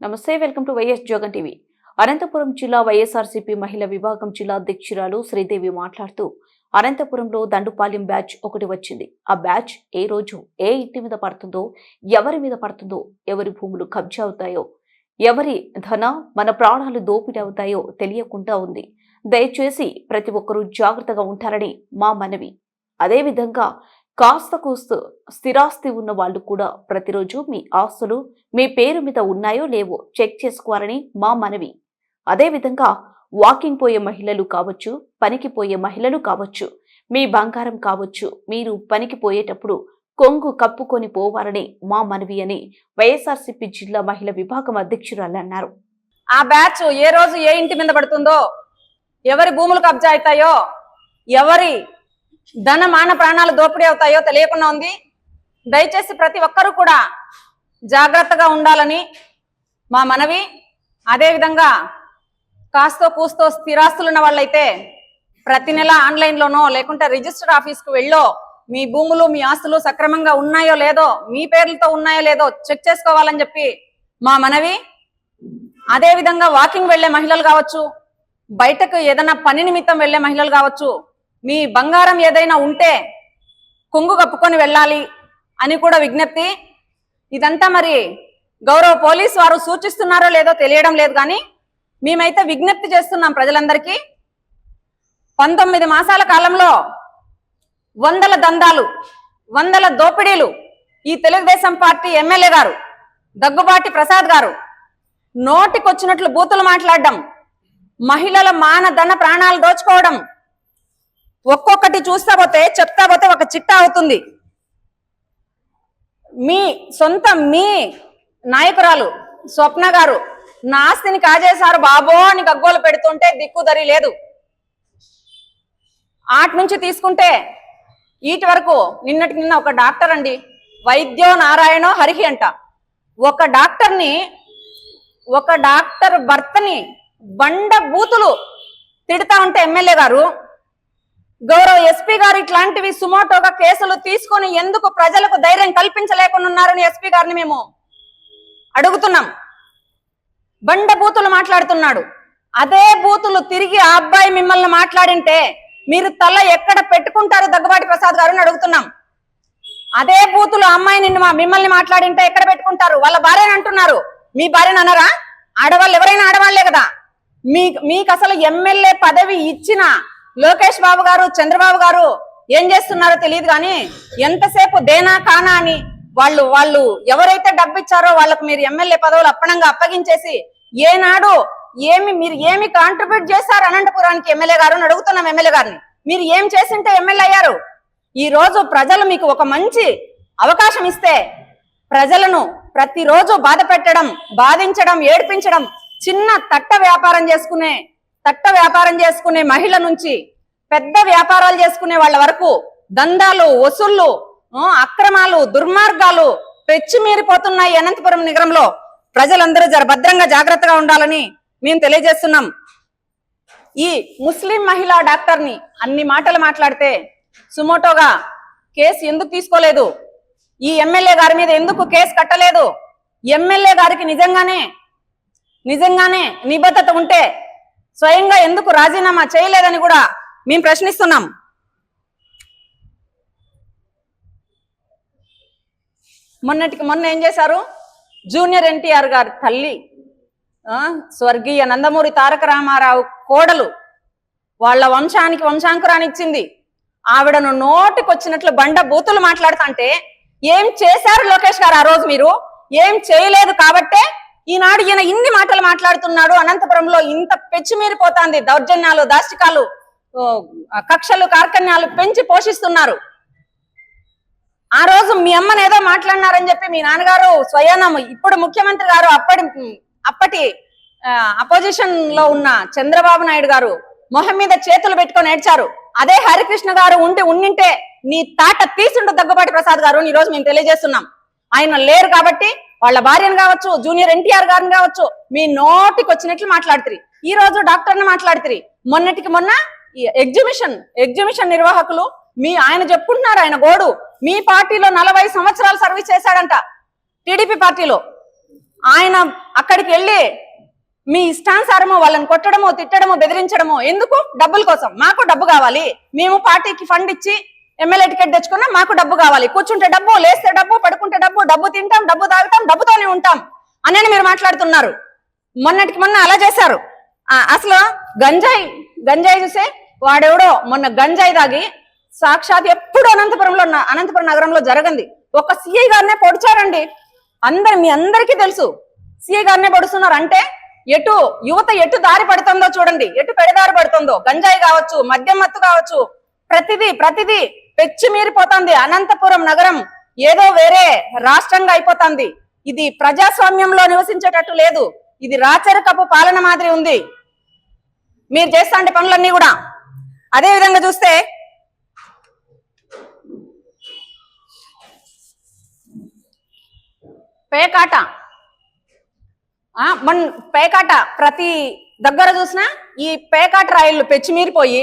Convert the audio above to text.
నమస్తే welcome to YS Jagan TV. Anantapuram జిల్లా YSRCP మహిళా విభాగం జిల్లా అధ్యక్షురాలు శ్రీదేవి మాట్లాడుతూ అనంతపురంలో దండుపాలెం బ్యాచ్ ఒకటి వచ్చింది. ఆ బ్యాచ్ ఏ రోజు ఏ ఇంటి మీద పడుతుందో ఎవరి మీద పడుతుందో ఎవరి భూములు కబ్జా అవుతాయో ఎవరి ధన మన ప్రాణాలు దోపిడీ అవుతాయో తెలియకుండా ఉంది. దయచేసి ప్రతి ఒక్కరూ జాగ్రత్తగా ఉంటారని మా మనవి. అదేవిధంగా కాస్త కూస్తు స్థిరాస్తి ఉన్న వాళ్ళు కూడా ప్రతిరోజు మీ ఆస్తులు మీ పేరు మీద ఉన్నాయో లేవో చెక్ చేసుకోవాలని మా మనవి. అదేవిధంగా వాకింగ్ పోయే మహిళలు కావచ్చు పనికి పోయే మహిళలు కావచ్చు మీ బంగారం కావచ్చు మీరు పనికి పోయేటప్పుడు కొంగు కప్పుకొని పోవాలని మా మనవి అని వైఎస్ఆర్సీపీ జిల్లా మహిళ విభాగం అధ్యక్షురాలు అన్నారు. ఆ బ్యాచ్ ఏ రోజు ఏ ఇంటి మీద పడుతుందో ఎవరి భూములు కబ్జా అవుతాయో ఎవరి ధన మాన ప్రాణాలు దోపిడీ అవుతాయో తెలియకుండా ఉంది. దయచేసి ప్రతి ఒక్కరూ కూడా జాగ్రత్తగా ఉండాలని మా మనవి. అదేవిధంగా కాస్తో కూస్తో స్థిరాస్తులున్న వాళ్ళైతే ప్రతి నెల ఆన్లైన్లోనో లేకుంటే రిజిస్టర్ ఆఫీస్కి వెళ్ళో మీ భూములు మీ ఆస్తులు సక్రమంగా ఉన్నాయో లేదో మీ పేర్లతో ఉన్నాయో లేదో చెక్ చేసుకోవాలని చెప్పి మా మనవి. అదే విధంగా వాకింగ్ వెళ్ళే మహిళలు కావచ్చు బయటకు ఏదైనా పని నిమిత్తం వెళ్ళే మహిళలు కావచ్చు మీ బంగారం ఏదైనా ఉంటే కొంగు కప్పుకొని వెళ్ళాలి అని కూడా విజ్ఞప్తి. ఇదంతా మరి గౌరవ పోలీస్ వారు సూచిస్తున్నారో లేదో తెలియడం లేదు కానీ మేమైతే విజ్ఞప్తి చేస్తున్నాం ప్రజలందరికీ. పంతొమ్మిది మాసాల కాలంలో వందల దందాలు వందల దోపిడీలు ఈ తెలుగుదేశం పార్టీ ఎమ్మెల్యే గారు దగ్గుబాటి ప్రసాద్ గారు నోటికొచ్చినట్లు బూతులు మాట్లాడడం మహిళల మానధన ప్రాణాలు దోచుకోవడం ఒక్కొక్కటి చూస్తా పోతే చెప్తా పోతే ఒక చిట్టా అవుతుంది. మీ సొంత మీ నాయకురాలు స్వప్న గారు నా ఆస్తిని కాజేశారు బాబో అని గగ్గోలు పెడుతుంటే దిక్కుదరి లేదు. ఆటి నుంచి తీసుకుంటే ఈటి వరకు నిన్నటి నిన్న ఒక డాక్టర్ అండి వైద్యో నారాయణో హరిహి అంట. ఒక డాక్టర్ని ఒక డాక్టర్ భర్తని బండ బూతులు తిడతా ఉంటే ఎమ్మెల్యే గారు ఎస్పీ గారు ఇట్లాంటివి సుమోటోగా కేసులు తీసుకొని ఎందుకు ప్రజలకు ధైర్యం కల్పించలేకుండా ఉన్నారని ఎస్పీ గారిని మేము అడుగుతున్నాం. బండ బూతులు మాట్లాడుతున్నాడు. అదే బూతులు తిరిగి ఆ అబ్బాయి మిమ్మల్ని మాట్లాడింటే మీరు తల ఎక్కడ పెట్టుకుంటారు దగ్గుబాటి ప్రసాద్ గారు అడుగుతున్నాం. అదే బూతులు అమ్మాయి నిన్ను మా- మిమ్మల్ని మాట్లాడింటే ఎక్కడ పెట్టుకుంటారు? వాళ్ళ భార్యని అంటున్నారు. మీ భార్యని అనరా? ఆడవాళ్ళు ఎవరైనా ఆడవాళ్ళే కదా. మీ మీకు అసలు ఎమ్మెల్యే పదవి ఇచ్చిన లోకేష్ బాబు గారు చంద్రబాబు గారు ఏం చేస్తున్నారో తెలియదు కానీ ఎంతసేపు దేనా కానా అని వాళ్ళు వాళ్ళు ఎవరైతే డబ్బు ఇచ్చారో వాళ్ళకు మీరు ఎమ్మెల్యే పదవులు అప్పనంగా అప్పగించేసి ఏనాడు ఏమి మీరు ఏమి కాంట్రిబ్యూట్ చేశారు అనంతపురానికి ఎమ్మెల్యే గారు అని అడుగుతున్నాం ఎమ్మెల్యే గారిని. మీరు ఏం చేసింటే ఎమ్మెల్యే అయ్యారు. ఈ రోజు ప్రజలు మీకు ఒక మంచి అవకాశం ఇస్తే ప్రజలను ప్రతిరోజు బాధ పెట్టడం బాధించడం ఏడ్పించడం చిన్న తట్ట వ్యాపారం చేసుకునే తట్ట వ్యాపారం చేసుకునే మహిళ నుంచి పెద్ద వ్యాపారాలు చేసుకునే వాళ్ళ వరకు దందాలు వసూళ్ళు అక్రమాలు దుర్మార్గాలు పెచ్చిమీరిపోతున్నాయి అనంతపురం నగరంలో. ప్రజలందరూ జర భద్రంగా జాగ్రత్తగా ఉండాలని మేము తెలియజేస్తున్నాం. ఈ ముస్లిం మహిళా డాక్టర్ని అన్ని మాటలు మాట్లాడితే సుమోటోగా కేసు ఎందుకు తీసుకోలేదు? ఈ ఎమ్మెల్యే గారి మీద ఎందుకు కేసు కట్టలేదు? ఎమ్మెల్యే గారికి నిజంగానే నిజంగానే నిబద్ధత ఉంటే స్వయంగా ఎందుకు రాజీనామా చేయలేదని కూడా మేము ప్రశ్నిస్తున్నాం. మొన్నటికి మొన్న ఏం చేశారు? జూనియర్ ఎన్టీఆర్ గారి తల్లి స్వర్గీయ నందమూరి తారక రామారావు కోడలు వాళ్ళ వంశానికి వంశాంకురాన్ని ఇచ్చింది. ఆవిడను నోటికొచ్చినట్లు బండ బూతులు మాట్లాడుతుంటే ఏం చేశారు లోకేష్ గారు ఆ రోజు మీరు? ఏం చేయలేదు కాబట్టే ఈనాడు ఈయన ఇన్ని మాటలు మాట్లాడుతున్నాడు అనంతపురంలో ఇంత పెచ్చిమీరిపోతాంది దౌర్జన్యాలు దాష్టికాలు కక్షలు కార్కన్యాలు పెంచి పోషిస్తున్నారు. ఆ రోజు మీ అమ్మని ఏదో మాట్లాడినారని చెప్పి మీ నాన్నగారు స్వయానం ఇప్పుడు ముఖ్యమంత్రి గారు అప్పటి అప్పటి అపోజిషన్లో ఉన్న చంద్రబాబు నాయుడు గారు మొహం మీద చేతులు పెట్టుకొని ఏడ్చారు. అదే హరికృష్ణ గారు ఉండి ఉండింటే నీ తాట తీసుండు దగ్గుబాటి ప్రసాద్ గారు ఈ రోజు మేము తెలియజేస్తున్నాం. ఆయన లేరు కాబట్టి వాళ్ళ భార్యను కావచ్చు జూనియర్ ఎన్టీఆర్ గారిని కావచ్చు మీ నోటికి వచ్చినట్లు మాట్లాడుతుంది ఈ రోజు డాక్టర్ని మాట్లాడుతుంది మొన్నటికి మొన్న ఎగ్జిబిషన్ ఎగ్జిబిషన్ నిర్వాహకులు మీ ఆయన చెప్పుకుంటున్నారు ఆయన గోడు. మీ పార్టీలో నలభై సంవత్సరాలు సర్వీస్ చేశాడంట టీడీపీ పార్టీలో. ఆయన అక్కడికి వెళ్ళి మీ ఇష్టానుసారము వాళ్ళని కొట్టడము తిట్టడము బెదిరించడము ఎందుకు? డబ్బుల కోసం. మాకు డబ్బు కావాలి. మేము పార్టీకి ఫండ్ ఇచ్చి ఎమ్మెల్యే టికెట్ తెచ్చుకున్నా మాకు డబ్బు కావాలి. కూర్చుంటే డబ్బు లేస్తే డబ్బు పడుకుంటే డబ్బు డబ్బు తింటాం డబ్బు తాగుతాం డబ్బుతోనే ఉంటాం అని మీరు మాట్లాడుతున్నారు. మొన్నటికి మొన్న అలా చేశారు. ఆ, అసలు గంజాయి గంజాయి చూసే వాడెవడో మొన్న గంజాయి తాగి సాక్షాత్ ఎప్పుడు అనంతపురంలో ఉన్న- అనంతపురం నగరంలో జరగంది. ఒక సిఐ గారినే పొడిచారండి. అందరు మీ అందరికీ తెలుసు. సిఐ గారినే పొడుస్తున్నారు. అంటే ఎటు యువత ఎటు దారి పడుతుందో చూడండి. ఎటు పెడదారి పడుతుందో. గంజాయి కావచ్చు మద్యం మత్తు కావచ్చు ప్రతిదీ ప్రతిదీ పెచ్చిమీరిపోతుంది. అనంతపురం నగరం ఏదో వేరే రాష్ట్రంగా అయిపోతుంది. ఇది ప్రజాస్వామ్యంలో నివసించేటట్టు లేదు. ఇది రాచరికపు పాలన మాదిరి ఉంది. మీరు చేస్తాండే పనులన్నీ కూడా. అదే విధంగా చూస్తే పేకాట. ఆ, మొన్న పేకాట ప్రతి దగ్గర చూసినా ఈ పేకాట రాయిళ్ళు పెచ్చిమీరిపోయి